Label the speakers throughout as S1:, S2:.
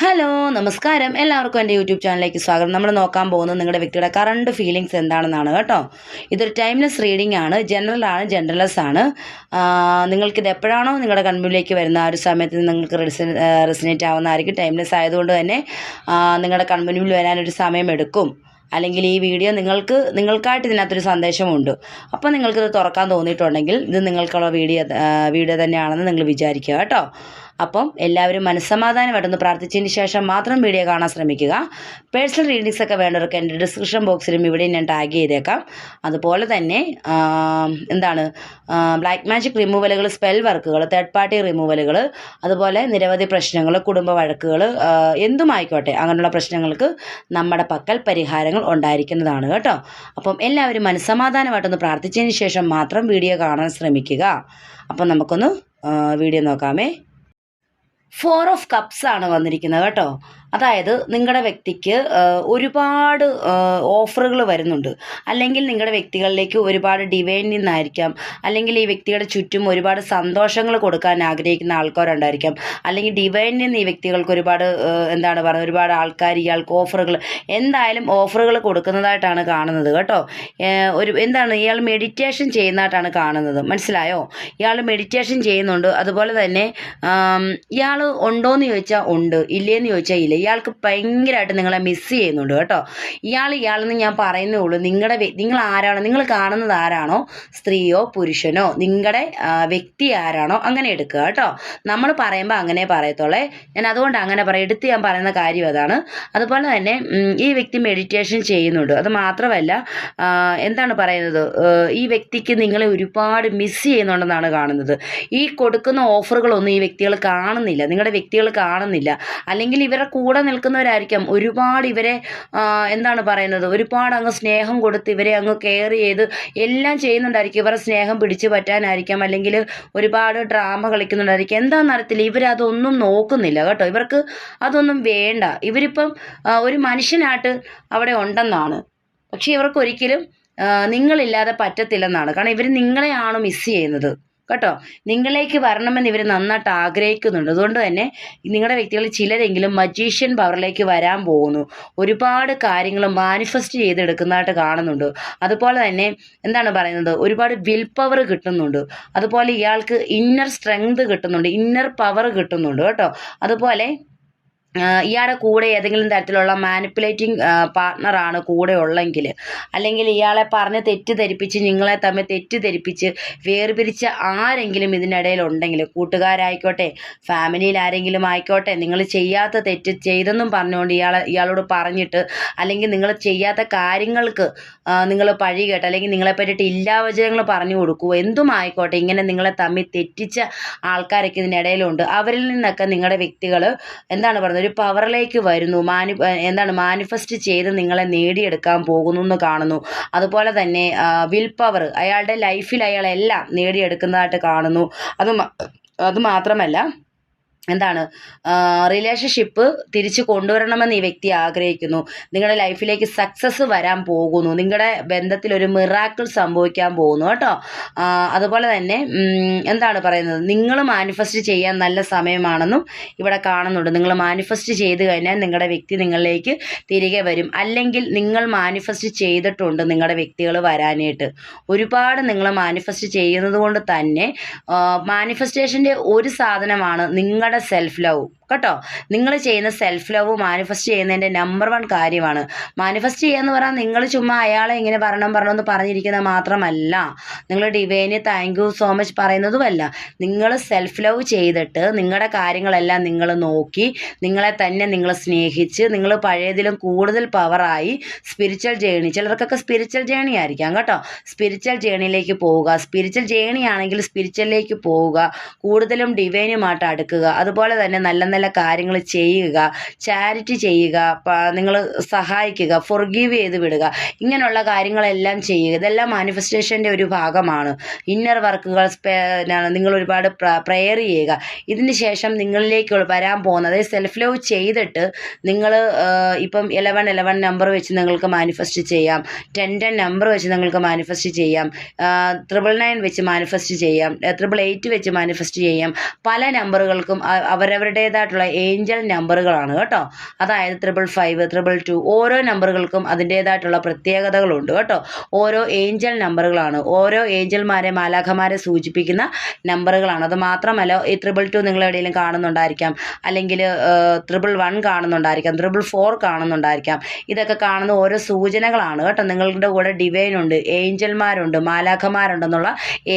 S1: Hello നമസ്കാരം. എല്ലാവർക്കും എന്റെ യൂട്യൂബ് ചാനലിലേക്ക് സ്വാഗതം. നമ്മൾ നോക്കാൻ പോകുന്നത് നിങ്ങളുടെ വ്യക്തിയുടെ കറണ്ട് ഫീലിങ്സ് എന്താണെന്നാണ് കേട്ടോ. ഇതൊരു ടൈംലെസ് റീഡിംഗ് ആണ്. ജനറൽ ആണ് ജനറൽലെസ് ആണ്. നിങ്ങൾക്കിത് എപ്പോഴാണോ നിങ്ങളുടെ കൺമുന്നിലേക്ക് വരുന്ന ആ ഒരു സമയത്ത് നിങ്ങൾക്ക് റെസിനേറ്റ് ആവുന്നതായിരിക്കും. ടൈംലെസ് ആയതുകൊണ്ട് തന്നെ നിങ്ങളുടെ കൺമുന്നിൽ വരാനൊരു സമയമെടുക്കും അല്ലെങ്കിൽ ഈ വീഡിയോ നിങ്ങൾക്ക് നിങ്ങൾക്കായിട്ട് ഇതിനകത്തൊരു സന്ദേശമുണ്ട്. അപ്പോൾ നിങ്ങൾക്കിത് തുറക്കാൻ തോന്നിയിട്ടുണ്ടെങ്കിൽ ഇത് നിങ്ങൾക്കുള്ള വീഡിയോ വീഡിയോ തന്നെയാണെന്ന് നിങ്ങൾ വിചാരിക്കുക കേട്ടോ. അപ്പം എല്ലാവരും മനസ്സമാധാനമായിട്ടൊന്ന് പ്രാർത്ഥിച്ചതിന് ശേഷം മാത്രം വീഡിയോ കാണാൻ ശ്രമിക്കുക. പേഴ്സണൽ റീഡിങ്സ് ഒക്കെ വേണ്ടവർക്ക് എന്റെ ഡിസ്ക്രിപ്ഷൻ ബോക്സിലും ഇവിടെ ഞാൻ ടാഗ് ചെയ്തേക്കാം. അതുപോലെ തന്നെ എന്താണ് ബ്ലാക്ക് മാജിക് റിമൂവലുകൾ സ്പെൽ വർക്കുകൾ തേർഡ് പാർട്ടി റിമൂവലുകൾ അതുപോലെ നിരവധി പ്രശ്നങ്ങൾ കുടുംബ വഴക്കുകൾ എന്തുമായിക്കോട്ടെ അങ്ങനെയുള്ള പ്രശ്നങ്ങൾക്ക് നമ്മുടെ പക്കൽ പരിഹാരങ്ങൾ ഉണ്ടായിരിക്കുന്നതാണ് കേട്ടോ. അപ്പം എല്ലാവരും മനസ്സമാധാനമായിട്ടൊന്ന് പ്രാർത്ഥിച്ചതിന് ശേഷം മാത്രം വീഡിയോ കാണാൻ ശ്രമിക്കുക. അപ്പം നമുക്കൊന്ന് വീഡിയോ നോക്കാമേ. ഫോർ ഓഫ് കപ്സ് ആണ് വന്നിരിക്കുന്നത് കേട്ടോ. അതായത് നിങ്ങളുടെ വ്യക്തിക്ക് ഒരുപാട് ഓഫറുകൾ വരുന്നുണ്ട്. അല്ലെങ്കിൽ നിങ്ങളുടെ വ്യക്തികളിലേക്ക് ഒരുപാട് ഡിവൈൻ നിന്നായിരിക്കാം. അല്ലെങ്കിൽ ഈ വ്യക്തിയുടെ ചുറ്റും ഒരുപാട് സന്തോഷങ്ങൾ കൊടുക്കാൻ ആഗ്രഹിക്കുന്ന ആൾക്കാരുണ്ടായിരിക്കാം. അല്ലെങ്കിൽ ഡിവൈൻ നിന്ന് ഈ വ്യക്തികൾക്ക് ഒരുപാട് എന്താണ് പറയുക ഒരുപാട് ആൾക്കാർ ഇയാൾക്ക് ഓഫറുകൾ എന്തായാലും ഓഫറുകൾ കൊടുക്കുന്നതായിട്ടാണ് കാണുന്നത് കേട്ടോ. ഒരു എന്താണ് ഇയാൾ മെഡിറ്റേഷൻ ചെയ്യുന്നതായിട്ടാണ് കാണുന്നത്. മനസ്സിലായോ? ഇയാൾ മെഡിറ്റേഷൻ ചെയ്യുന്നുണ്ട്. അതുപോലെ തന്നെ ഇയാൾ ഉണ്ടോയെന്ന് ചോദിച്ചാൽ ഉണ്ട്. ഇല്ലേന്ന് ചോദിച്ചാൽ ഇല്ല. ഇയാൾക്ക് ഭയങ്കരമായിട്ട് നിങ്ങളെ മിസ് ചെയ്യുന്നുണ്ട് കേട്ടോ. ഇയാൾ ഇയാളെന്ന് ഞാൻ പറയുന്നേ ഉള്ളൂ. നിങ്ങളുടെ നിങ്ങൾ ആരാണോ നിങ്ങൾ കാണുന്നത് ആരാണോ? സ്ത്രീയോ പുരുഷനോ? നിങ്ങളുടെ വ്യക്തി ആരാണോ? അങ്ങനെ എടുക്കുക കേട്ടോ. നമ്മൾ പറയുമ്പോൾ അങ്ങനെ പറയത്തോളേ ഞാൻ അതുകൊണ്ട് അങ്ങനെ പറയാം. എടുത്ത് ഞാൻ പറയുന്ന കാര്യം അതാണ്. അതുപോലെ തന്നെ ഈ വ്യക്തി മെഡിറ്റേഷൻ ചെയ്യുന്നുണ്ട്. അത് മാത്രമല്ല എന്താണ് പറയുന്നത്? ഈ വ്യക്തിക്ക് നിങ്ങളെ ഒരുപാട് മിസ് ചെയ്യുന്നുണ്ടെന്നാണ് കാണുന്നത്. ഈ കൊടുക്കുന്ന ഓഫറുകളൊന്നും ഈ വ്യക്തികൾ കാണുന്നില്ല. നിങ്ങളുടെ വ്യക്തികൾ കാണുന്നില്ല. അല്ലെങ്കിൽ ഇവരുടെ കൂടെ നിൽക്കുന്നവരായിരിക്കാം. ഒരുപാട് ഇവരെ എന്താണ് പറയുന്നത്? ഒരുപാട് അങ്ങ് സ്നേഹം കൊടുത്ത് ഇവരെ അങ്ങ് കെയർ ചെയ്ത് എല്ലാം ചെയ്യുന്നുണ്ടായിരിക്കും. ഇവരുടെ സ്നേഹം പിടിച്ചു പറ്റാനായിരിക്കാം. അല്ലെങ്കിൽ ഒരുപാട് ഡ്രാമ കളിക്കുന്നുണ്ടായിരിക്കും. എന്താണെന്ന് അറിയത്തില്ല. ഇവരതൊന്നും നോക്കുന്നില്ല കേട്ടോ. ഇവർക്ക് അതൊന്നും വേണ്ട. ഇവരിപ്പം ഒരു മനുഷ്യനായിട്ട് അവിടെ ഉണ്ടെന്നാണ്. പക്ഷെ ഇവർക്ക് ഒരിക്കലും നിങ്ങളില്ലാതെ പറ്റത്തില്ലെന്നാണ്. കാരണം ഇവർ നിങ്ങളെയാണ് മിസ് ചെയ്യുന്നത്. കേട്ടോ? നിങ്ങളിലേക്ക് വരണമെന്ന് ഇവർ നന്നായിട്ട് ആഗ്രഹിക്കുന്നുണ്ട്. അതുകൊണ്ട് തന്നെ നിങ്ങളുടെ വ്യക്തികളിൽ ചിലരെങ്കിലും മജീഷ്യൻ പവറിലേക്ക് വരാൻ പോകുന്നു. ഒരുപാട് കാര്യങ്ങൾ മാനിഫെസ്റ്റ് ചെയ്തെടുക്കുന്നതായിട്ട് കാണുന്നുണ്ട്. അതുപോലെ തന്നെ എന്താണ് പറയുന്നത്? ഒരുപാട് വിൽ പവർ കിട്ടുന്നുണ്ട്. അതുപോലെ ഇയാൾക്ക് ഇന്നർ സ്ട്രെങ്ത് കിട്ടുന്നുണ്ട്. ഇന്നർ പവർ കിട്ടുന്നുണ്ട് കേട്ടോ? അതുപോലെ ഇയാളുടെ കൂടെ ഏതെങ്കിലും തരത്തിലുള്ള മാനിപ്പുലേറ്റിംഗ് പാർട്ട്ണറാണ് കൂടെ ഉള്ളെങ്കിൽ അല്ലെങ്കിൽ ഇയാളെ പറഞ്ഞ് തെറ്റിദ്ധരിപ്പിച്ച് നിങ്ങളെ തമ്മിൽ തെറ്റിദ്ധരിപ്പിച്ച് വേർപിരിച്ച ആരെങ്കിലും ഇതിനിടയിൽ ഉണ്ടെങ്കിൽ കൂട്ടുകാരായിക്കോട്ടെ ഫാമിലിയിൽ ആരെങ്കിലും ആയിക്കോട്ടെ നിങ്ങൾ ചെയ്യാത്ത തെറ്റ് ചെയ്തെന്നും പറഞ്ഞുകൊണ്ട് ഇയാളെ ഇയാളോട് പറഞ്ഞിട്ട് അല്ലെങ്കിൽ നിങ്ങൾ ചെയ്യാത്ത കാര്യങ്ങൾക്ക് നിങ്ങൾ പഴി കേട്ട് അല്ലെങ്കിൽ നിങ്ങളെ പറ്റിയിട്ട് ഇല്ലാവചനങ്ങൾ പറഞ്ഞു കൊടുക്കുമോ എന്തും ആയിക്കോട്ടെ ഇങ്ങനെ നിങ്ങളെ തമ്മിൽ തെറ്റിച്ച ആൾക്കാരൊക്കെ ഇതിനിടയിലുണ്ട്. അവരിൽ നിന്നൊക്കെ നിങ്ങളുടെ വ്യക്തികൾ എന്താണ് പറയുന്നത് ഒരു പവറിലേക്ക് വരുന്നു. മാനി എന്താണ് മാനിഫെസ്റ്റ് ചെയ്ത് നിങ്ങളെ നേടിയെടുക്കാൻ പോകുന്നു എന്ന് കാണുന്നു. അതുപോലെ തന്നെ വിൽ പവർ അയാളുടെ ലൈഫിൽ അയാൾ എല്ലാം നേടിയെടുക്കുന്നതായിട്ട് കാണുന്നു. അത് അത് മാത്രമല്ല എന്താണ്? റിലേഷൻഷിപ്പ് തിരിച്ചു കൊണ്ടുവരണമെന്ന് ഈ വ്യക്തി ആഗ്രഹിക്കുന്നു. നിങ്ങളുടെ ലൈഫിലേക്ക് സക്സസ് വരാൻ പോകുന്നു. നിങ്ങളുടെ ബന്ധത്തിൽ ഒരു മിറാക്കിൾ സംഭവിക്കാൻ പോകുന്നു കേട്ടോ. അതുപോലെ തന്നെ എന്താണ് പറയുന്നത്? നിങ്ങൾ മാനിഫെസ്റ്റ് ചെയ്യാൻ നല്ല സമയമാണെന്നും ഇവിടെ കാണുന്നുണ്ട്. നിങ്ങൾ മാനിഫെസ്റ്റ് ചെയ്ത് കഴിഞ്ഞാൽ നിങ്ങളുടെ വ്യക്തി നിങ്ങളിലേക്ക് തിരികെ വരും. അല്ലെങ്കിൽ നിങ്ങൾ മാനിഫെസ്റ്റ് ചെയ്തിട്ടുണ്ട് നിങ്ങളുടെ വ്യക്തികൾ വരാനായിട്ട്. ഒരുപാട് നിങ്ങൾ മാനിഫെസ്റ്റ് ചെയ്യുന്നത് കൊണ്ട് തന്നെ മാനിഫെസ്റ്റേഷന്റെ ഒരു സാധനമാണ് നിങ്ങളുടെ സെൽഫ് ലവ് കേട്ടോ? നിങ്ങൾ ചെയ്യുന്ന സെൽഫ് ലവ് മാനിഫെസ്റ്റ് ചെയ്യുന്നതിന്റെ നമ്പർ വൺ കാര്യമാണ്. മാനിഫെസ്റ്റ് ചെയ്യുക ചെയ്യാന്ന് പറഞ്ഞാൽ നിങ്ങൾ ചുമ്മാ അയാളെ ഇങ്ങനെ പറയണം പറഞ്ഞു പറഞ്ഞിരിക്കുന്നത് മാത്രമല്ല. നിങ്ങൾ ഡിവൈന് താങ്ക് യു സോ മച്ച് പറയുന്നതുമല്ല. നിങ്ങൾ സെൽഫ് ലവ് ചെയ്തിട്ട് നിങ്ങളുടെ കാര്യങ്ങളെല്ലാം നിങ്ങൾ നോക്കി നിങ്ങളെ തന്നെ നിങ്ങൾ സ്നേഹിച്ച് നിങ്ങൾ പഴയതിലും കൂടുതൽ പവറായി സ്പിരിച്വൽ ജേണി ചിലർക്കൊക്കെ സ്പിരിച്വൽ ജേണി ആയിരിക്കാം കേട്ടോ. സ്പിരിച്വൽ ജേണിയിലേക്ക് പോവുക. സ്പിരിച്വൽ ജേണി ആണെങ്കിൽ സ്പിരിച്വലിലേക്ക് പോവുക. കൂടുതലും ഡിവൈനുമായിട്ട് അടുക്കുക. അതുപോലെ തന്നെ നല്ല നല്ല കാര്യങ്ങൾ ചെയ്യുക ചാരിറ്റി ചെയ്യുക നിങ്ങൾ സഹായിക്കുക ഫൊർഗീവ് ചെയ്ത് വിടുക ഇങ്ങനെയുള്ള കാര്യങ്ങളെല്ലാം ചെയ്യുക. ഇതെല്ലാം മാനിഫെസ്റ്റേഷന്റെ ഒരു ഭാഗമാണ്. ഇന്നർ വർക്കുകൾ നിങ്ങൾ ഒരുപാട് പ്രെയർ ചെയ്യുക. ഇതിന് ശേഷം നിങ്ങളിലേക്ക് വരാൻ പോകുന്നത് അതായത് സെൽഫ് ലവ് ചെയ്തിട്ട് നിങ്ങൾ ഇപ്പം ഇലവൻ ഇലവൻ നമ്പർ വെച്ച് നിങ്ങൾക്ക് മാനിഫെസ്റ്റ് ചെയ്യാം. ടെൻ ടെൻ നമ്പർ വെച്ച് നിങ്ങൾക്ക് മാനിഫെസ്റ്റ് ചെയ്യാം. ട്രിപ്പിൾ നയൻ വെച്ച് മാനിഫെസ്റ്റ് ചെയ്യാം. ട്രിപ്പിൾ എയ്റ്റ് വെച്ച് മാനിഫെസ്റ്റ് ചെയ്യാം. പല നമ്പറുകൾക്കും അ- അതിന്റേതായിട്ടുള്ള ഏഞ്ചൽ നമ്പറുകളാണ് കേട്ടോ. അതായത് ത്രിബിൾ ഫൈവ് ത്രിബിൾ ടു ഓരോ നമ്പറുകൾക്കും അതിന്റേതായിട്ടുള്ള പ്രത്യേകതകളുണ്ട് കേട്ടോ. ഓരോ ഏഞ്ചൽ നമ്പറുകളാണ് ഓരോ ഏഞ്ചൽമാരെ മാലാഖമാരെ സൂചിപ്പിക്കുന്ന നമ്പറുകളാണ് അത് മാത്രമല്ല ഈ ത്രിബിൾ ടു നിങ്ങൾ എവിടെയെങ്കിലും കാണുന്നുണ്ടായിരിക്കാം. അല്ലെങ്കിൽ ത്രിബിൾ വൺ കാണുന്നുണ്ടായിരിക്കാം ത്രിബിൾ ഫോർ കാണുന്നുണ്ടായിരിക്കാം. ഇതൊക്കെ കാണുന്ന ഓരോ സൂചനകളാണ് കേട്ടോ. നിങ്ങളുടെ കൂടെ ഡിവൈൻ ഉണ്ട് ഏഞ്ചൽമാരുണ്ട് മാലാഖമാരുണ്ടെന്നുള്ള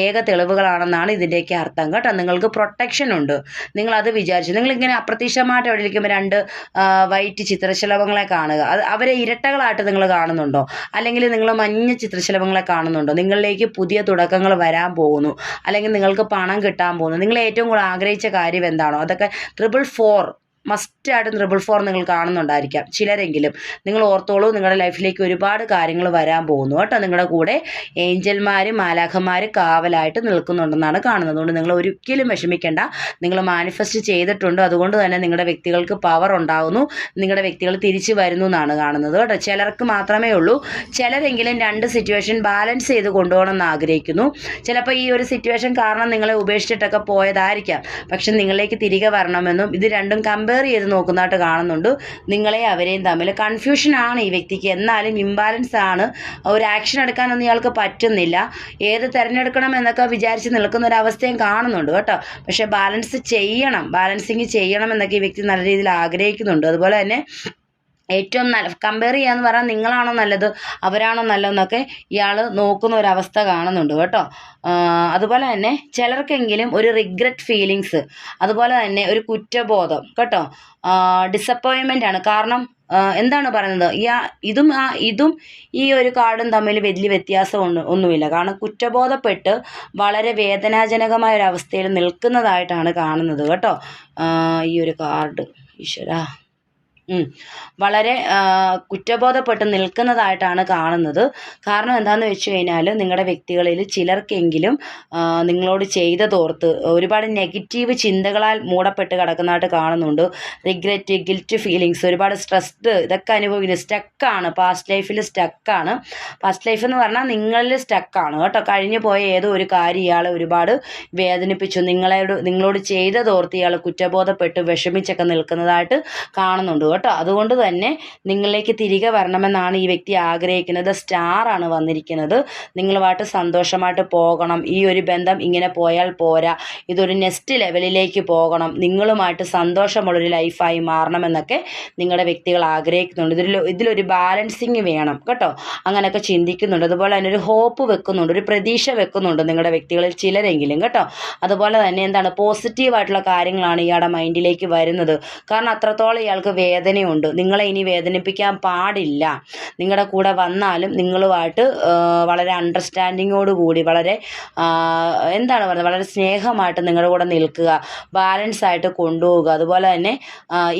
S1: ഏക തെളിവുകളാണെന്നാണ് ഇതിന്റെയൊക്കെ അർത്ഥം കേട്ടോ. നിങ്ങൾക്ക് പ്രൊട്ടക്ഷൻ ഉണ്ട്. നിങ്ങളത് വിചാരിച്ചു. നിങ്ങളിങ്ങനെ അപ്രത്യക്ഷമായിട്ട് അവിടെ ഇരിക്കുമ്പോൾ രണ്ട് വൈറ്റ് ചിത്രശലഭങ്ങളെ കാണുക. അത് അവരെ ഇരട്ടകളായിട്ട് നിങ്ങൾ കാണുന്നുണ്ടോ? അല്ലെങ്കിൽ നിങ്ങൾ മഞ്ഞ ചിത്രശലഭങ്ങളെ കാണുന്നുണ്ടോ? നിങ്ങളിലേക്ക് പുതിയ തുടക്കങ്ങൾ വരാൻ പോകുന്നു. അല്ലെങ്കിൽ നിങ്ങൾക്ക് പണം കിട്ടാൻ പോകുന്നു. നിങ്ങൾ ഏറ്റവും കൂടുതൽ ആഗ്രഹിച്ച കാര്യം എന്താണോ? അതൊക്കെ ട്രിപ്പിൾ ഫോർ മസ്റ്റായിട്ടും ട്രിപ്പിൾ ഫോർ നിങ്ങൾ കാണുന്നുണ്ടായിരിക്കാം. ചിലരെങ്കിലും നിങ്ങൾ ഓർത്തോളൂ നിങ്ങളുടെ ലൈഫിലേക്ക് ഒരുപാട് കാര്യങ്ങൾ വരാൻ പോകുന്നു കേട്ടോ. നിങ്ങളുടെ കൂടെ ഏഞ്ചൽമാർ മാലാഖമാർ കാവലായിട്ട് നിൽക്കുന്നുണ്ടെന്നാണ് കാണുന്നത്. അതുകൊണ്ട് നിങ്ങൾ ഒരിക്കലും വിഷമിക്കേണ്ട. നിങ്ങൾ മാനിഫെസ്റ്റ് ചെയ്തിട്ടുണ്ട്. അതുകൊണ്ട് തന്നെ നിങ്ങളുടെ വ്യക്തികൾക്ക് പവർ ഉണ്ടാകുന്നു നിങ്ങളുടെ വ്യക്തികൾ തിരിച്ചു വരുന്നു എന്നാണ് കാണുന്നത് കേട്ടോ. ചിലർക്ക് മാത്രമേ ഉള്ളൂ. ചിലരെങ്കിലും രണ്ട് സിറ്റുവേഷൻ ബാലൻസ് ചെയ്ത് കൊണ്ടുപോകണമെന്ന് ആഗ്രഹിക്കുന്നു. ചിലപ്പോൾ ഈ ഒരു സിറ്റുവേഷൻ കാരണം നിങ്ങളെ ഉപേക്ഷിച്ചിട്ടൊക്കെ പോയതായിരിക്കാം. പക്ഷെ നിങ്ങളിലേക്ക് തിരികെ വരണമെന്നും ഇത് രണ്ടും കമ്പയർ ചെയ്ത് നോക്കുന്നതായിട്ട് കാണുന്നുണ്ട്. നിങ്ങളെ അവരെയും തമ്മിൽ കൺഫ്യൂഷൻ ആണ് ഈ വ്യക്തിക്ക്. എന്നാലും ഇംബാലൻസ് ആണ്. ഒരു ആക്ഷൻ എടുക്കാനൊന്നും ഇയാൾക്ക് പറ്റുന്നില്ല. ഏത് തിരഞ്ഞെടുക്കണം എന്നൊക്കെ വിചാരിച്ച് നിൽക്കുന്ന ഒരു അവസ്ഥയും കാണുന്നുണ്ട് കേട്ടോ. പക്ഷേ ബാലൻസ് ചെയ്യണം. ബാലൻസിങ് ചെയ്യണം എന്നൊക്കെ ഈ വ്യക്തി നല്ല രീതിയിൽ ആഗ്രഹിക്കുന്നുണ്ട്. അതുപോലെ തന്നെ ഏറ്റവും നല്ല കമ്പയർ ചെയ്യാന്ന് പറഞ്ഞാൽ നിങ്ങളാണോ നല്ലത് അവരാണോ നല്ലതെന്നൊക്കെ ഇയാൾ നോക്കുന്ന ഒരവസ്ഥ കാണുന്നുണ്ട് കേട്ടോ. അതുപോലെ തന്നെ ചിലർക്കെങ്കിലും ഒരു റിഗ്രറ്റ് ഫീലിങ്സ് അതുപോലെ തന്നെ ഒരു കുറ്റബോധം കേട്ടോ. ഡിസപ്പോയിൻമെന്റ് ആണ്. കാരണം എന്താണ് പറയുന്നത്? ആ- ഇതും ആ ഇതും ഈ ഒരു കാർഡും തമ്മിൽ വലിയ വ്യത്യാസം ഒന്നും ഒന്നുമില്ല. കാരണം കുറ്റബോധപ്പെട്ട് വളരെ വേദനാജനകമായ ഒരു അവസ്ഥയിൽ നിൽക്കുന്നതായിട്ടാണ് കാണുന്നത് കേട്ടോ ഈ ഒരു കാർഡ്. ഈശ്വരാ. വളരെ കുറ്റബോധപ്പെട്ട് നിൽക്കുന്നതായിട്ടാണ് കാണുന്നത്. കാരണം എന്താണെന്ന് വെച്ച് കഴിഞ്ഞാൽ നിങ്ങളുടെ വ്യക്തികളിൽ ചിലർക്കെങ്കിലും നിങ്ങളോട് ചെയ്തതോർത്ത് ഒരുപാട് നെഗറ്റീവ് ചിന്തകളാൽ മൂടപ്പെട്ട് കിടക്കുന്നതായിട്ട് കാണുന്നുണ്ട്. റിഗ്രറ്റ് ഗിൽറ്റ് ഫീലിങ്സ് ഒരുപാട് സ്ട്രെസ്ഡ് ഇതൊക്കെ അനുഭവിക്കുന്നത് സ്റ്റക്കാണ്. പാസ്റ്റ് ലൈഫിൽ സ്റ്റക്കാണ്. പാസ്റ്റ് ലൈഫ് എന്ന് പറഞ്ഞാൽ നിങ്ങളിൽ സ്റ്റക്കാണ്. കേട്ടോ കഴിഞ്ഞു പോയ ഏതോ ഒരു കാര്യം ഇയാളെ ഒരുപാട് വേദനിപ്പിച്ചു. നിങ്ങളോട് നിങ്ങളോട് ചെയ്തതോർത്ത് ഇയാൾ കുറ്റബോധപ്പെട്ട് വിഷമിച്ചൊക്കെ നിൽക്കുന്നതായിട്ട് കാണുന്നുണ്ട്. കേട്ടോ. അതുകൊണ്ട് തന്നെ നിങ്ങളിലേക്ക് തിരികെ വരണമെന്നാണ് ഈ വ്യക്തി ആഗ്രഹിക്കുന്നത്. സ്റ്റാർ ആണ് വന്നിരിക്കുന്നത്. നിങ്ങളുമായിട്ട് സന്തോഷമായിട്ട് പോകണം. ഈ ഒരു ബന്ധം ഇങ്ങനെ പോയാൽ പോരാ. ഇതൊരു നെക്സ്റ്റ് ലെവലിലേക്ക് പോകണം. നിങ്ങളുമായിട്ട് സന്തോഷമുള്ളൊരു ലൈഫായി മാറണമെന്നൊക്കെ നിങ്ങളുടെ വ്യക്തികൾ ആഗ്രഹിക്കുന്നുണ്ട്. ഇതിൽ ഇതിലൊരു ബാലൻസിങ് വേണം കേട്ടോ. അങ്ങനെയൊക്കെ ചിന്തിക്കുന്നുണ്ട്. അതുപോലെ തന്നെ ഒരു ഹോപ്പ് വെക്കുന്നുണ്ട്. ഒരു പ്രതീക്ഷ വെക്കുന്നുണ്ട് നിങ്ങളുടെ വ്യക്തികളിൽ ചിലരെങ്കിലും കേട്ടോ. അതുപോലെ തന്നെ എന്താണ്? പോസിറ്റീവായിട്ടുള്ള കാര്യങ്ങളാണ് ഇയാളുടെ മൈൻഡിലേക്ക് വരുന്നത്. കാരണം അത്രത്തോളം ഇയാൾക്ക് വേദനയുണ്ട്. നിങ്ങളെ ഇനി വേദനിപ്പിക്കാൻ പാടില്ല. നിങ്ങളുടെ കൂടെ വന്നാലും നിങ്ങളുമായിട്ട് വളരെ അണ്ടർസ്റ്റാൻഡിങ്ങോട് കൂടി വളരെ എന്താണ് പറയുന്നത്? വളരെ സ്നേഹമായിട്ട് നിങ്ങളുടെ കൂടെ നിൽക്കുക ബാലൻസ് ആയിട്ട് കൊണ്ടുപോകുക അതുപോലെ തന്നെ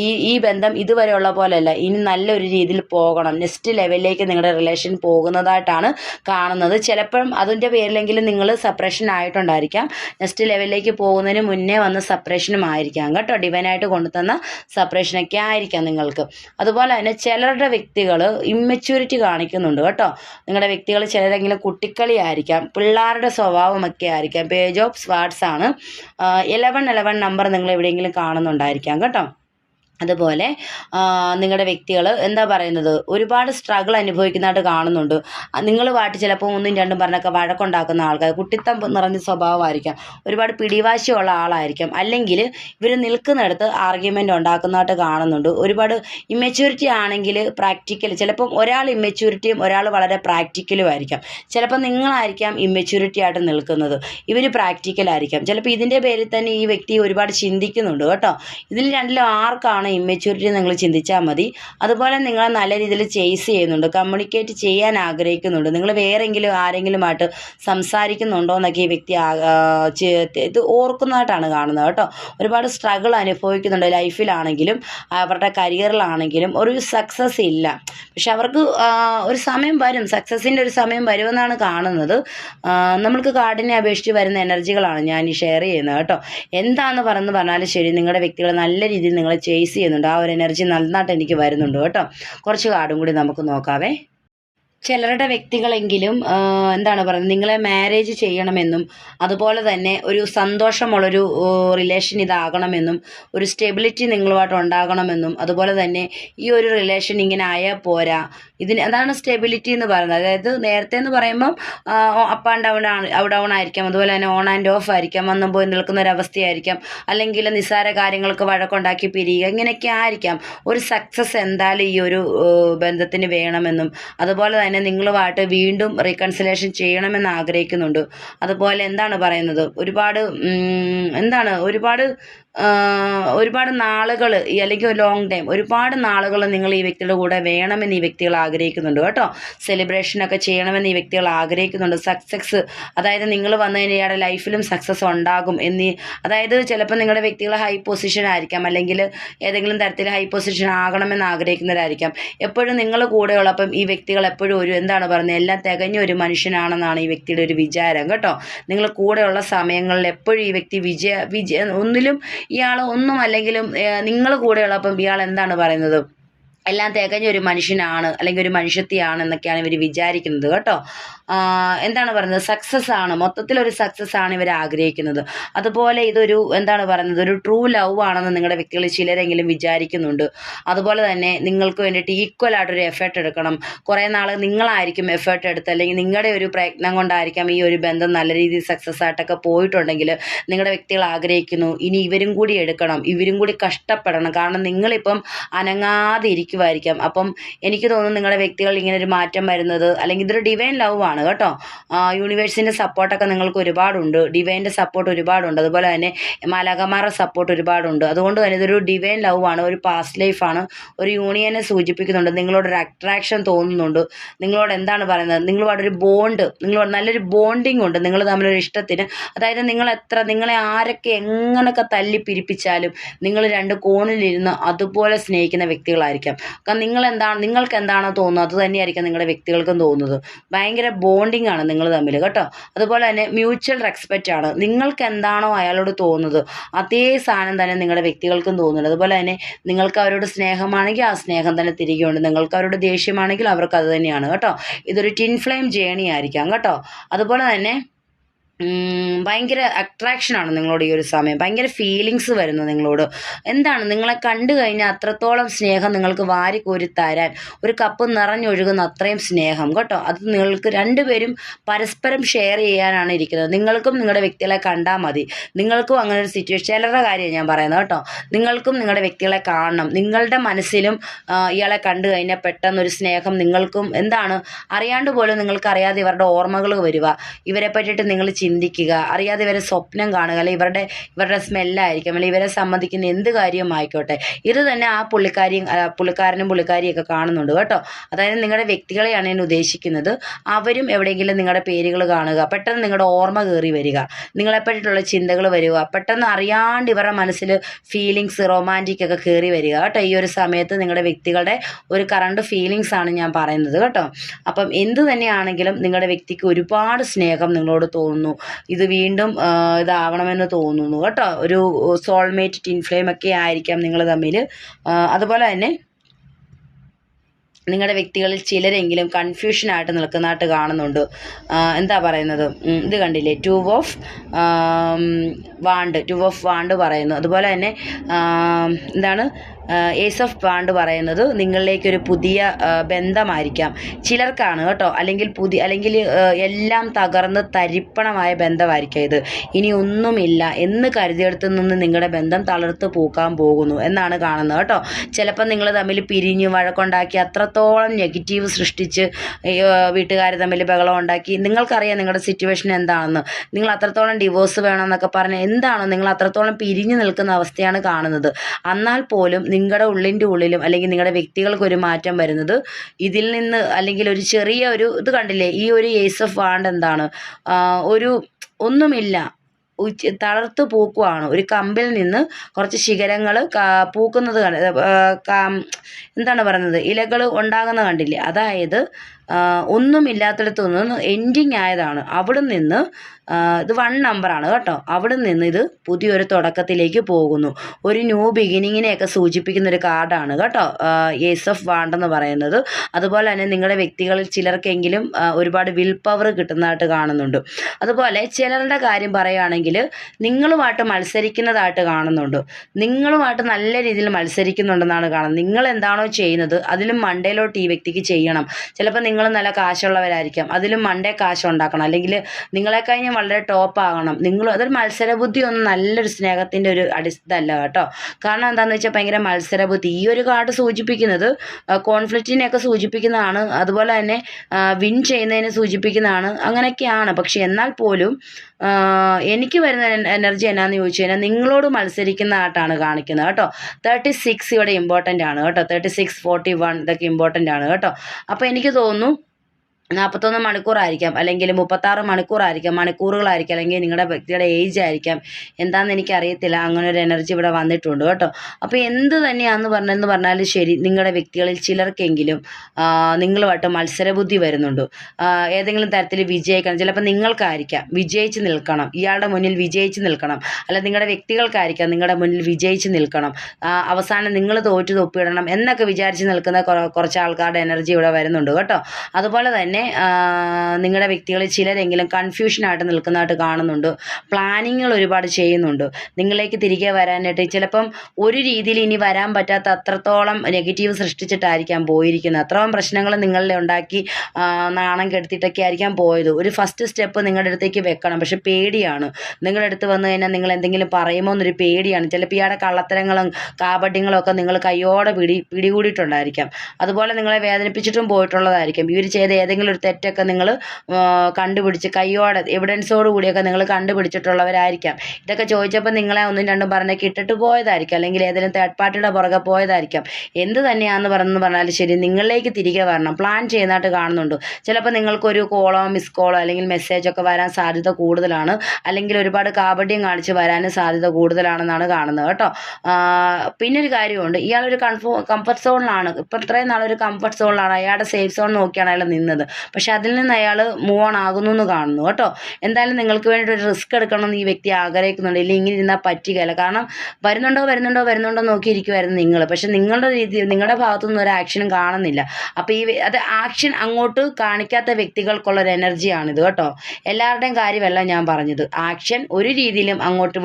S1: ഈ ഈ ബന്ധം ഇതുവരെയുള്ള പോലെയല്ല. ഇനി നല്ലൊരു രീതിയിൽ പോകണം. നെക്സ്റ്റ് ലെവലിലേക്ക് നിങ്ങളുടെ റിലേഷൻ പോകുന്നതായിട്ടാണ് കാണുന്നത്. ചിലപ്പോഴും അതിന്റെ പേരിലെങ്കിലും നിങ്ങൾ സെപ്പറേഷൻ ആയിട്ടുണ്ടായിരിക്കാം. നെക്സ്റ്റ് ലെവലിലേക്ക് പോകുന്നതിന് മുന്നേ വന്ന സപ്രഷനും ആയിരിക്കാം. കേട്ടോ? ഡിവൈനായിട്ട് കൊണ്ടുതന്ന സെപ്പറേഷനൊക്കെ ആയിരിക്കാം നിങ്ങൾക്ക്. അതുപോലെ തന്നെ ചിലരുടെ വ്യക്തികൾ ഇമ്മച്യൂരിറ്റി കാണിക്കുന്നുണ്ട് കേട്ടോ. നിങ്ങളുടെ വ്യക്തികൾ ചിലരെങ്കിലും കുട്ടിക്കളി ആയിരിക്കാം പിള്ളേരുടെ സ്വഭാവമൊക്കെ ആയിരിക്കാം. പേജ് ഓഫ് സ്വാർട്സ് ആണ്. ഇലവൻ ഇലവൻ നമ്പർ നിങ്ങൾ എവിടെയെങ്കിലും കാണുന്നുണ്ടായിരിക്കാം കേട്ടോ. അതുപോലെ നിങ്ങളുടെ വ്യക്തികൾ എന്താ പറയുന്നത്? ഒരുപാട് സ്ട്രഗിൾ അനുഭവിക്കുന്നതായിട്ട് കാണുന്നുണ്ട്. നിങ്ങൾ പാട്ട് ചിലപ്പോൾ ഒന്നും രണ്ടും പറഞ്ഞൊക്കെ വഴക്കുണ്ടാക്കുന്ന ആൾക്കാർ കുട്ടിത്തം നിറഞ്ഞ സ്വഭാവമായിരിക്കാം. ഒരുപാട് പിടിവാശിയുള്ള ആളായിരിക്കാം. അല്ലെങ്കിൽ ഇവർ നിൽക്കുന്നിടത്ത് ആർഗ്യുമെന്റ് ഉണ്ടാക്കുന്നതായിട്ട് കാണുന്നുണ്ട്. ഒരുപാട് ഇമ്മച്യൂരിറ്റി ആണെങ്കിൽ പ്രാക്ടിക്കൽ ചിലപ്പം ഒരാൾ ഇമ്മച്യൂരിറ്റിയും ഒരാൾ വളരെ പ്രാക്ടിക്കലും ആയിരിക്കാം. ചിലപ്പോൾ നിങ്ങളായിരിക്കാം ഇമ്മച്യൂരിറ്റി ആയിട്ട് നിൽക്കുന്നത്. ഇവർ പ്രാക്ടിക്കലായിരിക്കാം ചിലപ്പോൾ ഇതിന്റെ പേരിൽ തന്നെ ഈ വ്യക്തി ഒരുപാട് ചിന്തിക്കുന്നുണ്ട് കേട്ടോ. ഇതിൽ രണ്ടിലും ആർക്കാണ് ഇമ്മച്യൂരിറ്റി നിങ്ങൾ ചിന്തിച്ചാൽ മതി. അതുപോലെ നിങ്ങൾ നല്ല രീതിയിൽ ചേസ് ചെയ്യുന്നുണ്ട് കമ്മ്യൂണിക്കേറ്റ് ചെയ്യാൻ ആഗ്രഹിക്കുന്നുണ്ട്. നിങ്ങൾ വേറെങ്കിലും ആരെങ്കിലുമായിട്ട് സംസാരിക്കുന്നുണ്ടോ എന്നൊക്കെ ഈ വ്യക്തി ഇത് ഓർക്കുന്നതായിട്ടാണ് കാണുന്നത് കേട്ടോ. ഒരുപാട് സ്ട്രഗിൾ അനുഭവിക്കുന്നുണ്ട് ലൈഫിലാണെങ്കിലും അവരുടെ കരിയറിലാണെങ്കിലും. ഒരു സക്സസ് ഇല്ല. പക്ഷെ അവർക്ക് ഒരു സമയം വരും. സക്സസിന്റെ ഒരു സമയം വരുമെന്നാണ് കാണുന്നത്. നമ്മൾക്ക് കാർഡിനെ അപേക്ഷിച്ച് വരുന്ന എനർജികളാണ് ഞാൻ ഈ ഷെയർ ചെയ്യുന്നത് കേട്ടോ. എന്താണെന്ന് പറഞ്ഞു പറഞ്ഞാലും ശരി നിങ്ങളുടെ വ്യക്തികൾ നല്ല രീതിയിൽ നിങ്ങളെ ചേസ് ചെയ്യുന്നുണ്ട്. ആ ഒരു എനർജി നന്നായിട്ട് എനിക്ക് വരുന്നുണ്ട് കേട്ടോ. കുറച്ച് കാർഡും കൂടി നമുക്ക് നോക്കാവേ. ചിലരുടെ വ്യക്തികളെങ്കിലും എന്താണ് പറയുന്നത് നിങ്ങളെ മാരേജ് ചെയ്യണമെന്നും അതുപോലെ തന്നെ ഒരു സന്തോഷമുള്ളൊരു റിലേഷൻ ഇതാകണമെന്നും ഒരു സ്റ്റെബിലിറ്റി നിങ്ങളുമായിട്ട് ഉണ്ടാകണമെന്നും അതുപോലെ തന്നെ ഈ ഒരു റിലേഷൻ ഇങ്ങനെ ആയാൽ പോരാ. ഇതിന് അതാണ് സ്റ്റെബിലിറ്റി എന്ന് പറയുന്നത്. അതായത് നേരത്തെ എന്ന് പറയുമ്പോൾ അപ്പ് ആൻഡ് ഡൗൺ ആണ് ഡൗൺ ആയിരിക്കാം. അതുപോലെ തന്നെ ഓൺ ആൻഡ് ഓഫ് ആയിരിക്കാം. വന്നും പോയി നിൽക്കുന്ന ഒരു അവസ്ഥയായിരിക്കാം. അല്ലെങ്കിൽ നിസ്സാര കാര്യങ്ങൾക്ക് വഴക്കുണ്ടാക്കി പിരിയുക ഇങ്ങനെയൊക്കെ ആയിരിക്കാം. ഒരു സക്സസ് എന്തായാലും ഈ ഒരു ബന്ധത്തിന് വേണമെന്നും അതുപോലെ തന്നെ നിങ്ങളുമായിട്ട് വീണ്ടും റീകൺസിലേഷൻ ചെയ്യണമെന്ന് ആഗ്രഹിക്കുന്നുണ്ട്. അതുപോലെ എന്താണ് പറയുന്നത്? ഒരുപാട് എന്താണ്? ഒരുപാട് ഒരുപാട് നാളുകൾ അല്ലെങ്കിൽ ലോങ് ടൈം ഒരുപാട് നാളുകൾ നിങ്ങൾ ഈ വ്യക്തിയുടെ കൂടെ വേണമെന്ന് ഈ വ്യക്തികൾ ആഗ്രഹിക്കുന്നുണ്ട് കേട്ടോ. സെലിബ്രേഷനൊക്കെ ചെയ്യണമെന്ന് ഈ വ്യക്തികൾ ആഗ്രഹിക്കുന്നുണ്ട്. സക്സസ് അതായത് നിങ്ങൾ വന്നു കഴിഞ്ഞാൽ ഇയാളുടെ ലൈഫിലും സക്സസ് ഉണ്ടാകും എന്നീ അതായത് ചിലപ്പോൾ നിങ്ങളുടെ വ്യക്തികൾ ഹൈ പൊസിഷൻ ആയിരിക്കാം അല്ലെങ്കിൽ ഏതെങ്കിലും തരത്തിൽ ഹൈ പൊസിഷൻ ആകണമെന്ന് ആഗ്രഹിക്കുന്നവരായിരിക്കാം. എപ്പോഴും നിങ്ങൾ കൂടെയുള്ളപ്പം ഈ വ്യക്തികൾ എപ്പോഴും ഒരു എന്താണ് പറയുന്നത് എല്ലാം തികഞ്ഞ ഒരു മനുഷ്യനാണെന്നാണ് ഈ വ്യക്തിയുടെ ഒരു വിചാരം കേട്ടോ. നിങ്ങൾ കൂടെയുള്ള സമയങ്ങളിൽ എപ്പോഴും ഈ വ്യക്തി വിജയ വിജയ ഒന്നിലും ഇയാൾ ഒന്നും അല്ലെങ്കിലും നിങ്ങൾ കൂടെയുള്ളപ്പം ഇയാൾ എന്താണ് പറയുന്നത്? എല്ലാം തികഞ്ഞ ഒരു മനുഷ്യനാണ് അല്ലെങ്കിൽ ഒരു മനുഷ്യത്തിയാണ് എന്നൊക്കെയാണ് ഇവർ വിചാരിക്കുന്നത് കേട്ടോ. എന്താണ് പറയുന്നത്? സക്സസ് ആണ്. മൊത്തത്തിലൊരു സക്സസ് ആണ് ഇവർ ആഗ്രഹിക്കുന്നത്. അതുപോലെ ഇതൊരു എന്താണ് പറയുന്നത്? ഒരു ട്രൂ ലവ് ആണെന്ന് നിങ്ങളുടെ വ്യക്തികൾ ചിലരെങ്കിലും വിചാരിക്കുന്നുണ്ട്. അതുപോലെ തന്നെ നിങ്ങൾക്ക് വേണ്ടിയിട്ട് ഈക്വൽ ആയിട്ടൊരു എഫേർട്ട് എടുക്കണം. കുറേ നാൾ നിങ്ങളായിരിക്കും എഫേർട്ട് എടുത്ത് അല്ലെങ്കിൽ നിങ്ങളുടെ ഒരു പ്രയത്നം കൊണ്ടായിരിക്കാം ഈ ഒരു ബന്ധം നല്ല രീതിയിൽ സക്സസ് ആയിട്ടൊക്കെ പോയിട്ടുണ്ടെങ്കിൽ നിങ്ങളുടെ വ്യക്തികൾ ആഗ്രഹിക്കുന്നു. ഇനി ഇവരും കൂടി എടുക്കണം. ഇവരും കൂടി കഷ്ടപ്പെടണം. കാരണം നിങ്ങളിപ്പം അനങ്ങാതെ ഇരിക്കുമായിരിക്കാം അപ്പം എനിക്ക് തോന്നുന്നു നിങ്ങളുടെ വ്യക്തികൾ ഇങ്ങനെ ഒരു മാറ്റം വരുന്നത് അല്ലെങ്കിൽ ഇതൊരു ഡിവൈൻ ലവ് ആണ്. കേട്ടോ. യൂണിവേഴ്സിന്റെ സപ്പോർട്ടൊക്കെ നിങ്ങൾക്ക് ഒരുപാടുണ്ട്. ഡിവൈന്റെ സപ്പോർട്ട് ഒരുപാടുണ്ട്. അതുപോലെ തന്നെ മാലാകമാരുടെ സപ്പോർട്ട് ഒരുപാടുണ്ട്. അതുകൊണ്ട് തന്നെ ഇതൊരു ഡിവൈൻ ലവ് ആണ് ഒരു പാസ്റ്റ് ലൈഫാണ് ഒരു യൂണിയനെ സൂചിപ്പിക്കുന്നുണ്ട്. നിങ്ങളോടൊരു അട്രാക്ഷൻ തോന്നുന്നുണ്ട്. നിങ്ങളോട് എന്താണ് പറയുന്നത്? നിങ്ങളുമായിട്ടൊരു ബോണ്ട് നിങ്ങളോട് നല്ലൊരു ബോണ്ടിങ് ഉണ്ട്. നിങ്ങൾ തമ്മിലൊരു ഇഷ്ടത്തിന്. അതായത് നിങ്ങൾ എത്ര നിങ്ങളെ ആരൊക്കെ എങ്ങനെയൊക്കെ തല്ലി പിരിപ്പിച്ചാലും നിങ്ങൾ രണ്ട് കോണിലിരുന്ന് അതുപോലെ സ്നേഹിക്കുന്ന വ്യക്തികളായിരിക്കാം. കാരണം നിങ്ങൾ എന്താണ് നിങ്ങൾക്ക് എന്താണോ തോന്നുന്നത് അത് തന്നെയായിരിക്കും നിങ്ങളുടെ വ്യക്തികൾക്കും തോന്നുന്നത്. ഭയങ്കര ബോണ്ടിങ് ആണ് നിങ്ങൾ തമ്മിൽ കേട്ടോ? അതുപോലെ തന്നെ മ്യൂച്വൽ റെസ്പെക്റ്റ് ആണ്. നിങ്ങൾക്ക് എന്താണോ അയാളോട് തോന്നുന്നത് അതേ സാധനം തന്നെ നിങ്ങളുടെ വ്യക്തികൾക്കും തോന്നുന്നത് അതുപോലെ തന്നെ നിങ്ങൾക്ക് അവരോട് സ്നേഹമാണെങ്കിൽ ആ സ്നേഹം തന്നെ തിരികെ ഉണ്ട് നിങ്ങൾക്ക് അവരോട് ദേഷ്യമാണെങ്കിൽ അവർക്ക് അത് തന്നെയാണ് കേട്ടോ? ഇതൊരു ടിൻ ഫ്ലെയിം ജേണി ആയിരിക്കാം കേട്ടോ? അതുപോലെ തന്നെ ഭയങ്കര അട്രാക്ഷനാണ് നിങ്ങളോട് ഈ ഒരു സമയം. ഭയങ്കര ഫീലിങ്സ് വരുന്നു നിങ്ങളോട്. എന്താണ്? നിങ്ങളെ കണ്ടു കഴിഞ്ഞാൽ അത്രത്തോളം സ്നേഹം നിങ്ങൾക്ക് വാരിക്കോരി തരാൻ ഒരു കപ്പ് നിറഞ്ഞൊഴുകുന്ന അത്രയും സ്നേഹം കേട്ടോ? അത് നിങ്ങൾക്ക് രണ്ടുപേരും പരസ്പരം ഷെയർ ചെയ്യാനാണ് ഇരിക്കുന്നത്. നിങ്ങൾക്കും നിങ്ങളുടെ വ്യക്തികളെ കണ്ടാൽ മതി. നിങ്ങൾക്കും അങ്ങനെ ഒരു സിറ്റുവേഷൻ ചിലരുടെ കാര്യം ഞാൻ പറയുന്നത് കേട്ടോ. നിങ്ങൾക്കും നിങ്ങളുടെ വ്യക്തികളെ കാണണം. നിങ്ങളുടെ മനസ്സിലും ഇയാളെ കണ്ടു കഴിഞ്ഞാൽ പെട്ടെന്ന് ഒരു സ്നേഹം നിങ്ങൾക്കും എന്താണ്? അറിയാണ്ട് പോലും നിങ്ങൾക്ക് അറിയാതെ ഇവരുടെ ഓർമ്മകൾ വരിക. ഇവരെ പറ്റിയിട്ട് നിങ്ങൾ ചിന്തിക്കുക അറിയാതെ ഇവരെ സ്വപ്നം കാണുക അല്ലെങ്കിൽ ഇവരുടെ ഇവരുടെ സ്മെല്ലായിരിക്കും അല്ലെങ്കിൽ ഇവരെ സംബന്ധിക്കുന്ന എന്ത് കാര്യവും ആയിക്കോട്ടെ. ഇത് തന്നെ ആ പുള്ളിക്കാരിയും പുള്ളിക്കാരനും പുള്ളിക്കാരിയൊക്കെ കാണുന്നുണ്ട് കേട്ടോ. അതായത് നിങ്ങളുടെ വ്യക്തികളെയാണ് ഞാൻ ഉദ്ദേശിക്കുന്നത്. അവരും എവിടെയെങ്കിലും നിങ്ങളുടെ പേരുകൾ കാണുക പെട്ടെന്ന് നിങ്ങളുടെ ഓർമ്മ കയറി വരിക നിങ്ങളെപ്പറ്റിയിട്ടുള്ള ചിന്തകൾ വരിക പെട്ടെന്ന് അറിയാണ്ട് ഇവരുടെ മനസ്സിൽ ഫീലിങ്സ് റൊമാന്റിക് ഒക്കെ കയറി വരിക കേട്ടോ. ഈ ഒരു സമയത്ത് നിങ്ങളുടെ വ്യക്തികളുടെ ഒരു കറണ്ട് ഫീലിങ്സ് ആണ് ഞാൻ പറയുന്നത് കേട്ടോ. അപ്പം എന്ത് തന്നെയാണെങ്കിലും നിങ്ങളുടെ വ്യക്തിക്ക് ഒരുപാട് സ്നേഹം നിങ്ങളോട് തോന്നുന്നു. ഇത് വീണ്ടും ഇതാവണമെന്ന് തോന്നുന്നു. കേട്ടോ? ഒരു സോൾമേറ്റ് ടിൻഫ്ലെയിം ഒക്കെ ആയിരിക്കാം നിങ്ങൾ തമ്മിൽ അതുപോലെ തന്നെ നിങ്ങളുടെ വ്യക്തികളിൽ ചിലരെങ്കിലും കൺഫ്യൂഷനായിട്ട് നിൽക്കുന്നതായിട്ട് കാണുന്നുണ്ട്. എന്താ പറയുന്നത്? ഇത് കണ്ടില്ലേ? Two of wand. Two of wand പറയുന്നു. അതുപോലെ തന്നെ എന്താണ്? ഏസ് ഓഫ് വാണ്ട് പറയുന്നത് നിങ്ങളിലേക്കൊരു പുതിയ ബന്ധമായിരിക്കാം. ചിലർക്കാണ് കേട്ടോ അല്ലെങ്കിൽ പുതിയ അല്ലെങ്കിൽ എല്ലാം തകർന്ന് തരിപ്പണമായ ബന്ധമായിരിക്കാം ഇത്. ഇനി ഒന്നുമില്ല എന്ന് കരുതിയെടുത്ത് നിന്ന് നിങ്ങളുടെ ബന്ധം തളർത്ത് പൂക്കാൻ പോകുന്നു എന്നാണ് കാണുന്നത് കേട്ടോ. ചിലപ്പോൾ നിങ്ങൾ തമ്മിൽ പിരിഞ്ഞ് വഴക്കുണ്ടാക്കി അത്രത്തോളം നെഗറ്റീവ് സൃഷ്ടിച്ച് വീട്ടുകാർ തമ്മിൽ ബഹളം ഉണ്ടാക്കി. നിങ്ങൾക്കറിയാം നിങ്ങളുടെ സിറ്റുവേഷൻ എന്താണെന്ന്. നിങ്ങൾ അത്രത്തോളം ഡിവോഴ്സ് വേണമെന്നൊക്കെ പറഞ്ഞ് എന്താണോ നിങ്ങൾ അത്രത്തോളം പിരിഞ്ഞു നിൽക്കുന്ന അവസ്ഥയാണ് കാണുന്നത്. എന്നാൽ പോലും നിങ്ങളുടെ ഉള്ളിന്റെ ഉള്ളിലും അല്ലെങ്കിൽ നിങ്ങളുടെ വ്യക്തികൾക്ക് ഒരു മാറ്റം വരുന്നത് ഇതിൽ നിന്ന് അല്ലെങ്കിൽ ഒരു ചെറിയ ഒരു ഇത് കണ്ടില്ലേ? ഈ ഒരു ഏസ് ഓഫ് വാണ്ട് എന്താണ്? ഒരു ഒന്നുമില്ല. തളർത്ത് പൂക്കുവാണ്. ഒരു കമ്പിൽ നിന്ന് കുറച്ച് ശിഖരങ്ങൾ പൂക്കുന്നത് എന്താണ് പറയുന്നത്? ഇലകൾ ഉണ്ടാകുന്ന കണ്ടില്ലേ? അതായത് ഒന്നുമില്ലാത്തിടത്തു നിന്ന് എൻഡിങ് ആയതാണ്. അവിടെ നിന്ന് ഇത് വൺ നമ്പറാണ് കേട്ടോ. അവിടെ നിന്ന് ഇത് പുതിയൊരു തുടക്കത്തിലേക്ക് പോകുന്നു. ഒരു ന്യൂ ബിഗിനിങ്ങിനെയൊക്കെ സൂചിപ്പിക്കുന്ന ഒരു കാർഡാണ് കേട്ടോ. ഏസ് ഓഫ് വാണ്ട് എന്ന് പറയുന്നത്. അതുപോലെ തന്നെ നിങ്ങളുടെ വ്യക്തികളിൽ ചിലർക്കെങ്കിലും ഒരുപാട് വിൽ പവർ കിട്ടുന്നതായിട്ട് കാണുന്നുണ്ട്. അതുപോലെ ചിലരുടെ കാര്യം പറയുകയാണെങ്കിൽ നിങ്ങളുമായിട്ട് മത്സരിക്കുന്നതായിട്ട് കാണുന്നുണ്ട്. നിങ്ങളുമായിട്ട് നല്ല രീതിയിൽ മത്സരിക്കുന്നുണ്ടെന്നാണ് കാണുന്നത്. നിങ്ങൾ എന്താണോ ചെയ്യുന്നത് അതിലും മണ്ടയിലോട്ട് ഈ വ്യക്തിക്ക് ചെയ്യണം. ചിലപ്പോൾ നിങ്ങൾ നല്ല കാശുള്ളവരായിരിക്കാം. അതിലും മണ്ടേ കാശ് ഉണ്ടാക്കണം. അല്ലെങ്കിൽ നിങ്ങളെ കഴിഞ്ഞ് വളരെ ടോപ്പ് ആകണം. നിങ്ങൾ അതൊരു മത്സരബുദ്ധി ഒന്നും നല്ലൊരു സ്നേഹത്തിന്റെ ഒരു അടിസ്ഥല്ല കേട്ടോ. കാരണം എന്താണെന്ന് വെച്ചാൽ ഭയങ്കര മത്സരബുദ്ധി. ഈ ഒരു കാർഡ് സൂചിപ്പിക്കുന്നത് കോൺഫ്ലിക്റ്റിനെയൊക്കെ സൂചിപ്പിക്കുന്നതാണ് അതുപോലെ തന്നെ വിൻ ചെയ്യുന്നതിനെ സൂചിപ്പിക്കുന്നതാണ് അങ്ങനെയൊക്കെയാണ്. പക്ഷെ എന്നാൽ പോലും എനിക്ക് വരുന്ന എനർജി എന്നാന്ന് ചോദിച്ചു കഴിഞ്ഞാൽ നിങ്ങളോട് മത്സരിക്കുന്നതായിട്ടാണ് കാണിക്കുന്നത് കേട്ടോ. തേർട്ടി സിക്സ് ഇവിടെ ഇമ്പോർട്ടന്റ് ആണ് കേട്ടോ. തേർട്ടി സിക്സ് ഫോർട്ടി വൺ ഇതൊക്കെ ഇമ്പോർട്ടന്റ് ആണ് കേട്ടോ. അപ്പോൾ എനിക്ക് തോന്നുന്നു നാൽപ്പത്തൊന്ന് മണിക്കൂറായിരിക്കാം അല്ലെങ്കിൽ മുപ്പത്താറ് മണിക്കൂറായിരിക്കാം മണിക്കൂറുകളായിരിക്കാം അല്ലെങ്കിൽ നിങ്ങളുടെ വ്യക്തിയുടെ ഏജ് ആയിരിക്കാം. എന്താണെന്ന് എനിക്കറിയത്തില്ല. അങ്ങനെ ഒരു എനർജി ഇവിടെ വന്നിട്ടുണ്ട് കേട്ടോ. അപ്പോൾ എന്ത് തന്നെയാണെന്ന് പറഞ്ഞെന്ന് പറഞ്ഞാലും ശരി നിങ്ങളുടെ വ്യക്തികളിൽ ചിലർക്കെങ്കിലും നിങ്ങളുമായിട്ട് മത്സരബുദ്ധി വരുന്നുണ്ട്. ഏതെങ്കിലും തരത്തിൽ വിജയിക്കണം. ചിലപ്പോൾ നിങ്ങൾക്കായിരിക്കാം. വിജയിച്ച് നിൽക്കണം. ഇയാളുടെ മുന്നിൽ വിജയിച്ച് നിൽക്കണം. അല്ല നിങ്ങളുടെ വ്യക്തികൾക്കായിരിക്കാം നിങ്ങളുടെ മുന്നിൽ വിജയിച്ച് നിൽക്കണം. അവസാനം നിങ്ങൾ തോറ്റു തൊപ്പിയിടണം എന്നൊക്കെ വിചാരിച്ച് നിൽക്കുന്ന കുറച്ച് ആൾക്കാരുടെ എനർജി ഇവിടെ വരുന്നുണ്ട് കേട്ടോ. അതുപോലെ തന്നെ ആ, നിങ്ങളുടെ വ്യക്തികളിൽ ചിലരെങ്കിലും കൺഫ്യൂഷനായിട്ട് നിൽക്കുന്നതായിട്ട് കാണുന്നുണ്ട്. പ്ലാനിങ്ങുകൾ ഒരുപാട് ചെയ്യുന്നുണ്ട്. നിങ്ങളിലേക്ക് തിരികെ വരാനായിട്ട് ചിലപ്പം ഒരു രീതിയിൽ ഇനി വരാൻ പറ്റാത്ത അത്രത്തോളം നെഗറ്റീവ് സൃഷ്ടിച്ചിട്ടായിരിക്കാം പോയിരിക്കുന്നത്. അത്രയും പ്രശ്നങ്ങൾ നിങ്ങളെ ഉണ്ടാക്കി നാണം കെടുത്തിട്ടൊക്കെ ആയിരിക്കാം പോയത്. ഒരു ഫസ്റ്റ് സ്റ്റെപ്പ് നിങ്ങളുടെ അടുത്തേക്ക് വെക്കണം. പക്ഷെ പേടിയാണ്. നിങ്ങളുടെ അടുത്ത് വന്നു കഴിഞ്ഞാൽ നിങ്ങൾ എന്തെങ്കിലും പറയുമോ എന്നൊരു പേടിയാണ്. ചിലപ്പോൾ ഇയാളുടെ കള്ളത്തരങ്ങളും കാപട്യങ്ങളും ഒക്കെ നിങ്ങൾ കയ്യോടെ പിടി പിടികൂടിയിട്ടുണ്ടായിരിക്കാം. അതുപോലെ നിങ്ങളെ വേദനിപ്പിച്ചിട്ടും പോയിട്ടുള്ളതായിരിക്കും. ഇവർ ചെയ്ത ഏതെങ്കിലും ഒരു തെറ്റൊക്കെ നിങ്ങൾ കണ്ടുപിടിച്ച് കയ്യോടെ എവിഡൻസോട് കൂടിയൊക്കെ നിങ്ങൾ കണ്ടുപിടിച്ചിട്ടുള്ളവരായിരിക്കാം. ഇതൊക്കെ ചോദിച്ചപ്പോൾ നിങ്ങളെ ഒന്നും രണ്ടും പറഞ്ഞൊക്കെ ഇട്ടിട്ട് പോയതായിരിക്കും. അല്ലെങ്കിൽ ഏതെങ്കിലും തേർഡ് പാർട്ടിയുടെ പുറകെ പോയതായിരിക്കാം. എന്ത് തന്നെയാണെന്ന് പറഞ്ഞു പറഞ്ഞാലും ശരി നിങ്ങളിലേക്ക് തിരികെ വരണം. പ്ലാൻ ചെയ്യുന്നതായിട്ട് കാണുന്നുണ്ട്. ചിലപ്പോൾ നിങ്ങൾക്കൊരു കോളോ മിസ് കോളോ അല്ലെങ്കിൽ മെസ്സേജ് ഒക്കെ വരാൻ സാധ്യത കൂടുതലാണ്. അല്ലെങ്കിൽ ഒരുപാട് കാപട്യം കാണിച്ച് വരാനും സാധ്യത കൂടുതലാണെന്നാണ് കാണുന്നത് കേട്ടോ. പിന്നെ ഒരു കാര്യമുണ്ട്. ഇയാളൊരു കൺഫോ കംഫർട്ട് സോണിലാണ് ഇപ്പം ഇത്രയും നാളൊരു കംഫർട്ട് സോണിലാണ് അയാളുടെ സേഫ് സോൺ നോക്കിയാണ് അയാൾ നിന്നത്. പക്ഷെ അതിൽ നിന്ന് അയാൾ മൂവ് ഓൺ ആകുന്നു എന്ന് കാണുന്നു കേട്ടോ. എന്തായാലും നിങ്ങൾക്ക് വേണ്ടി ഒരു റിസ്ക് എടുക്കണമെന്ന് ഈ വ്യക്തി ആഗ്രഹിക്കുന്നുണ്ട്. ഇല്ലെങ്കിൽ ഇങ്ങനെ ഇരുന്നാൽ പറ്റുകയില്ല. കാരണം വരുന്നുണ്ടോ വരുന്നുണ്ടോ വരുന്നുണ്ടോ നോക്കിയിരിക്കുമായിരുന്നു നിങ്ങൾ. പക്ഷെ നിങ്ങളുടെ രീതി നിങ്ങളുടെ ഭാഗത്തുനിന്ന് ഒരു ആക്ഷനും കാണുന്നില്ല. അപ്പോൾ ഈ അത് ആക്ഷൻ അങ്ങോട്ട് കാണിക്കാത്ത വ്യക്തികൾക്കുള്ള ഒരു എനർജിയാണിത് കേട്ടോ. എല്ലാവരുടെയും കാര്യമല്ല ഞാൻ പറഞ്ഞത്. ആക്ഷൻ ഒരു രീതിയിലും അങ്ങോട്ട്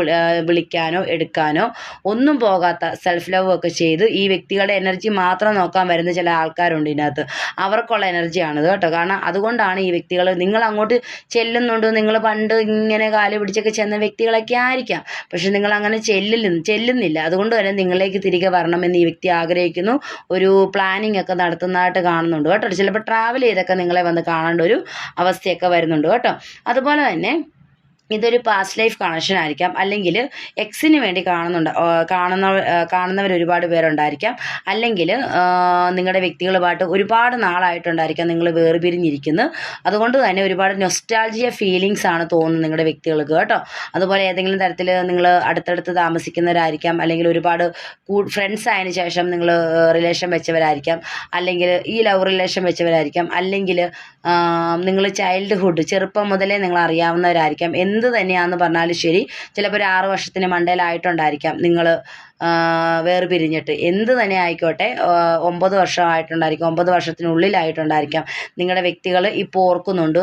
S1: വിളിക്കാനോ എടുക്കാനോ ഒന്നും പോകാത്ത സെൽഫ് ലവ് ഒക്കെ ചെയ്ത് ഈ വ്യക്തികളുടെ എനർജി മാത്രം നോക്കാൻ വരുന്ന ചില ആൾക്കാരുണ്ട് ഇതിനകത്ത്. അവർക്കുള്ള എനർജിയാണിത് കേട്ടോ. കാരണം അതുകൊണ്ടാണ് ഈ വ്യക്തികൾ നിങ്ങൾ അങ്ങോട്ട് ചെല്ലുന്നുണ്ട്. നിങ്ങൾ പണ്ട് ഇങ്ങനെ കാൽ പിടിച്ചൊക്കെ ചെന്ന വ്യക്തികളൊക്കെ ആയിരിക്കാം. പക്ഷെ നിങ്ങൾ അങ്ങനെ ചെല്ലില്ല ചെല്ലുന്നില്ല. അതുകൊണ്ട് തന്നെ നിങ്ങളിലേക്ക് തിരികെ വരണമെന്ന് ഈ വ്യക്തി ആഗ്രഹിക്കുന്നു. ഒരു പ്ലാനിങ് ഒക്കെ നടത്തുന്നതായിട്ട് കാണുന്നുണ്ട് കേട്ടോ. ചിലപ്പോൾ ട്രാവൽ ചെയ്തൊക്കെ നിങ്ങളെ വന്ന് കാണേണ്ട ഒരു അവസ്ഥയൊക്കെ വരുന്നുണ്ട് കേട്ടോ. അതുപോലെ തന്നെ ഇതൊരു പാസ്റ്റ് ലൈഫ് കണക്ഷൻ ആയിരിക്കാം. അല്ലെങ്കിൽ എക്സിന് വേണ്ടി കാണുന്നുണ്ട് കാണുന്ന കാണുന്നവർ ഒരുപാട് പേരുണ്ടായിരിക്കാം. അല്ലെങ്കിൽ നിങ്ങളുടെ വ്യക്തികളുമായിട്ട് ഒരുപാട് നാളായിട്ടുണ്ടായിരിക്കാം നിങ്ങൾ വേർപിരിഞ്ഞിരിക്കുന്നത് അതുകൊണ്ട് തന്നെ ഒരുപാട് നൊസ്റ്റാൾജിയ ഫീലിങ്സ് ആണ് തോന്നുന്നത് നിങ്ങളുടെ വ്യക്തികൾക്ക് കേട്ടോ. അതുപോലെ ഏതെങ്കിലും തരത്തിൽ നിങ്ങൾ അടുത്തടുത്ത് താമസിക്കുന്നവരായിരിക്കാം. അല്ലെങ്കിൽ ഒരുപാട് ഫ്രണ്ട്സ് ആയതിനു ശേഷം നിങ്ങൾ റിലേഷൻ വെച്ചവരായിരിക്കാം. അല്ലെങ്കിൽ ഈ ലവ് റിലേഷൻ വെച്ചവരായിരിക്കാം. അല്ലെങ്കിൽ നിങ്ങൾ ചൈൽഡ്ഹുഡ് ചെറുപ്പം മുതലേ നിങ്ങൾ അറിയാവുന്നവരായിരിക്കാം. എന്ത് തന്നെയാണെന്ന് പറഞ്ഞാലും ശരി. ചിലപ്പോൾ ഒരു ആറ് വർഷത്തിന് മണ്ടയിലായിട്ടുണ്ടായിരിക്കാം നിങ്ങൾ വേർപിരിഞ്ഞിട്ട്. എന്ത് തന്നെ ആയിക്കോട്ടെ ഒമ്പത് വർഷമായിട്ടുണ്ടായിരിക്കും ഒമ്പത് വർഷത്തിനുള്ളിലായിട്ടുണ്ടായിരിക്കാം. നിങ്ങളുടെ വ്യക്തികൾ ഇപ്പോൾ ഓർക്കുന്നുണ്ട്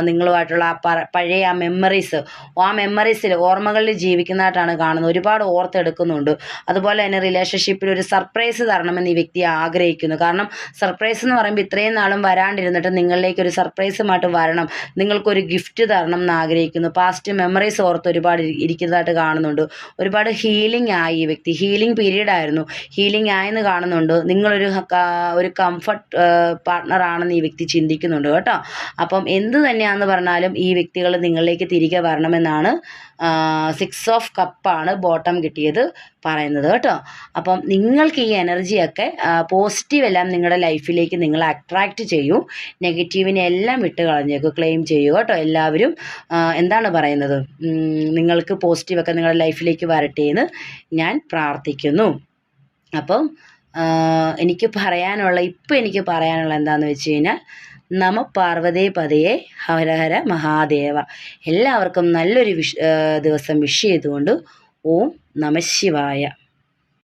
S1: നിങ്ങളുമായിട്ടുള്ള ആ പഴയ ആ മെമ്മറീസ് ആ മെമ്മറീസിൽ ഓർമ്മകളിൽ ജീവിക്കുന്നതായിട്ടാണ് കാണുന്നത്. ഒരുപാട് ഓർത്തെടുക്കുന്നുണ്ട്. അതുപോലെ തന്നെ റിലേഷൻഷിപ്പിൽ ഒരു സർപ്രൈസ് തരണമെന്ന് ഈ വ്യക്തി ആഗ്രഹിക്കുന്നു. കാരണം സർപ്രൈസ് എന്ന് പറയുമ്പോൾ ഇത്രയും നാളും വരാണ്ടിരുന്നിട്ട് നിങ്ങളിലേക്ക് ഒരു സർപ്രൈസുമായിട്ട് വരണം. നിങ്ങൾക്കൊരു ഗിഫ്റ്റ് തരണം എന്ന് ആഗ്രഹിക്കുന്നു. പാസ്റ്റ് മെമ്മറീസ് ഓർത്ത് ഒരുപാട് ഇരി- ഇരിക്കുന്നതായിട്ട് കാണുന്നുണ്ട്. ഒരുപാട് ഹീലിംഗ് ആയി ഈ വ്യക്തി ഹീലിംഗ് പീരീഡ് ആയിരുന്നു. ഹീലിംഗ് ആയെന്ന് കാണുന്നുണ്ട്. നിങ്ങളൊരു ഒരു കംഫർട്ട് പാർട്ട്ണർ ആണെന്ന് ഈ വ്യക്തി ചിന്തിക്കുന്നുണ്ട് കേട്ടോ. അപ്പം എന്ത് തന്നെയാണെന്ന് പറഞ്ഞാലും ഈ വ്യക്തികൾ നിങ്ങളിലേക്ക് തിരികെ വരണമെന്നാണ് സിക്സ് ഓഫ് കപ്പാണ് ബോട്ടം കിട്ടിയത്. പറയുന്നത് കേട്ടോ. അപ്പം നിങ്ങൾക്ക് ഈ എനർജിയൊക്കെ പോസിറ്റീവ് എല്ലാം നിങ്ങളുടെ ലൈഫിലേക്ക് നിങ്ങൾ അട്രാക്റ്റ് ചെയ്യൂ. നെഗറ്റീവിനെ എല്ലാം വിട്ട് കളഞ്ഞേക്കും ക്ലെയിം ചെയ്യൂ കേട്ടോ എല്ലാവരും. എന്താണ് പറയുന്നത്? നിങ്ങൾക്ക് പോസിറ്റീവൊക്കെ നിങ്ങളുടെ ലൈഫിലേക്ക് വരട്ടെ എന്ന് ഞാൻ പ്രാർത്ഥിക്കുന്നു. അപ്പം എനിക്ക് പറയാനുള്ള ഇപ്പം എനിക്ക് പറയാനുള്ള എന്താണെന്ന് വെച്ച് കഴിഞ്ഞാൽ നമ പാർവതീ പതയെ ഹരഹര മഹാദേവ. എല്ലാവർക്കും നല്ലൊരു വിഷ് ദിവസം വിഷ് ചെയ്തുകൊണ്ട് ഓം നമ ശിവായ.